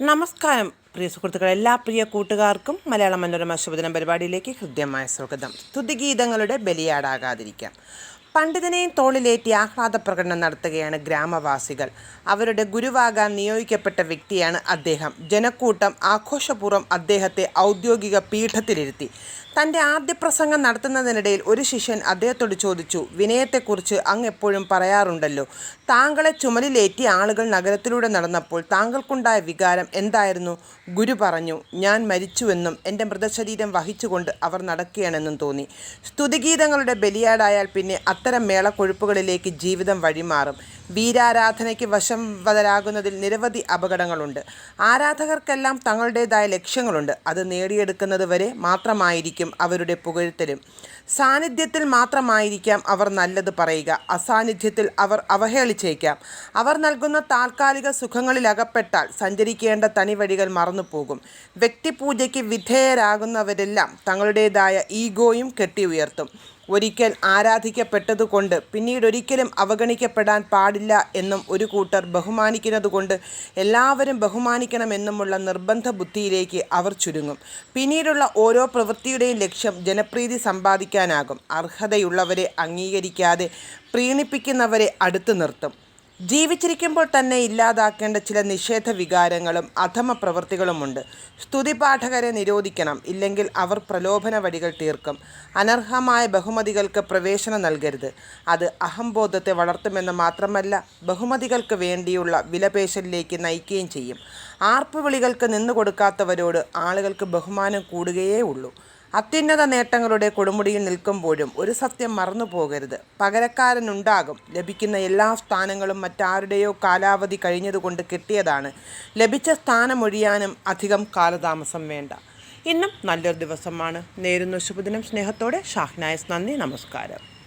നമസ്കാരം പ്രിയ സുഹൃത്തുക്കളെ. എല്ലാ പ്രിയ കൂട്ടുകാർക്കും മലയാള മനോരമ ശുഭദിനം പരിപാടിയിലേക്ക് ഹൃദ്യമായ സ്വാഗതം. സ്തുതിഗീതങ്ങളുടെ ബലിയാടാകാതിരിക്കാം. പണ്ഡിതനെയും തോളിലേറ്റി ആഹ്ലാദ പ്രകടനം നടത്തുകയാണ് ഗ്രാമവാസികൾ. അവരുടെ ഗുരുവാകാൻ നിയോഗിക്കപ്പെട്ട വ്യക്തിയാണ് അദ്ദേഹം. ജനക്കൂട്ടം ആഘോഷപൂർവം അദ്ദേഹത്തെ ഔദ്യോഗിക പീഠത്തിലിരുത്തി. തന്റെ ആദ്യ പ്രസംഗം നടത്തുന്നതിനിടയിൽ ഒരു ശിഷ്യൻ അദ്ദേഹത്തോട് ചോദിച്ചു വിനയത്തെക്കുറിച്ച് അങ്ങ് എപ്പോഴും പറയാറുണ്ടല്ലോ. താങ്കളെ ചുമലിലേറ്റി ആളുകൾ നഗരത്തിലൂടെ നടന്നപ്പോൾ താങ്കൾക്കുണ്ടായ വികാരം എന്തായിരുന്നു ഗുരു പറഞ്ഞു ഞാൻ മരിച്ചുവെന്നും എന്റെ മൃതശരീരം വഹിച്ചുകൊണ്ട് അവർ നടക്കുകയാണെന്നും തോന്നി. സ്തുതിഗീതങ്ങളുടെ ബലിയാടായാൽ പിന്നെ അത്തരം മേളക്കൊഴുപ്പുകളിലേക്ക് ജീവിതം വഴിമാറും. വീരാരാധനയ്ക്ക് വശം വതരാകുന്നതിൽ നിരവധി അപകടങ്ങളുണ്ട്. ആരാധകർക്കെല്ലാം തങ്ങളുടേതായ ലക്ഷ്യങ്ങളുണ്ട്. അത് നേടിയെടുക്കുന്നത് വരെ മാത്രമായിരിക്കും അവരുടെ പുകഴ്ത്തലും. സാന്നിധ്യത്തിൽ മാത്രമായിരിക്കാം അവർ നല്ലത് പറയുക. അസാന്നിധ്യത്തിൽ അവർ അവഹേളിച്ചേക്കാം. അവർ നൽകുന്ന താൽക്കാലിക സുഖങ്ങളിലകപ്പെട്ടാൽ സഞ്ചരിക്കേണ്ട തനിവഴികൾ മറന്നുപോകും. വ്യക്തിപൂജയ്ക്ക് വിധേയരാകുന്നവരെല്ലാം തങ്ങളുടേതായ ഈഗോയും കെട്ടി ഉയർത്തും ഒരിക്കൽ ആരാധിക്കപ്പെട്ടതുകൊണ്ട് പിന്നീടൊരിക്കലും അവഗണിക്കപ്പെടാൻ പാടില്ല എന്നും ഒരു കൂട്ടർ ബഹുമാനിക്കുന്നതുകൊണ്ട് എല്ലാവരും ബഹുമാനിക്കണമെന്നുമുള്ള നിർബന്ധ ബുദ്ധിയിലേക്ക് അവർ ചുരുങ്ങും. പിന്നീടുള്ള ഓരോ പ്രവൃത്തിയുടെയും ലക്ഷ്യം ജനപ്രീതി സമ്പാദിക്കാനാകും. അർഹതയുള്ളവരെ അംഗീകരിക്കാതെ പ്രീണിപ്പിക്കുന്നവരെ അടുത്തു നിർത്തും. ജീവിച്ചിരിക്കുമ്പോൾ തന്നെ ഇല്ലാതാക്കേണ്ട ചില നിഷേധ വികാരങ്ങളും അധമ പ്രവൃത്തികളുമുണ്ട് സ്തുതിപാഠകരെ നിരോധിക്കണം ഇല്ലെങ്കിൽ അവർ പ്രലോഭന വടികൾ തീർക്കും. അനർഹമായ ബഹുമതികൾക്ക് പ്രവേശനം നൽകരുത്. അത് അഹംബോധത്തെ വളർത്തുമെന്ന് മാത്രമല്ല ബഹുമതികൾക്ക് വേണ്ടിയുള്ള വിലപേശലിലേക്ക് നയിക്കുകയും ചെയ്യും. ആർപ്പുവിളികൾക്ക് നിന്നുകൊടുക്കാത്തവരോട് ആളുകൾക്ക് ബഹുമാനം കൂടുകയേ ഉള്ളൂ. അത്യുന്നത നേട്ടങ്ങളുടെ കൊടുമുടിയിൽ നിൽക്കുമ്പോഴും ഒരു സത്യം മറന്നു പോകരുത്. പകരക്കാരനുണ്ടാകും. ലഭിക്കുന്ന എല്ലാ സ്ഥാനങ്ങളും മറ്റാരുടെയോ കാലാവധി കഴിഞ്ഞതുകൊണ്ട് കിട്ടിയതാണ്. ലഭിച്ച സ്ഥാനമൊഴിയാനും അധികം കാലതാമസം വേണ്ട. ഇന്നും നല്ലൊരു ദിവസമാണ്. നേരുന്നു ശുഭദിനം. സ്നേഹത്തോടെ ഷാഹ്നായസ്. നന്ദി. നമസ്കാരം.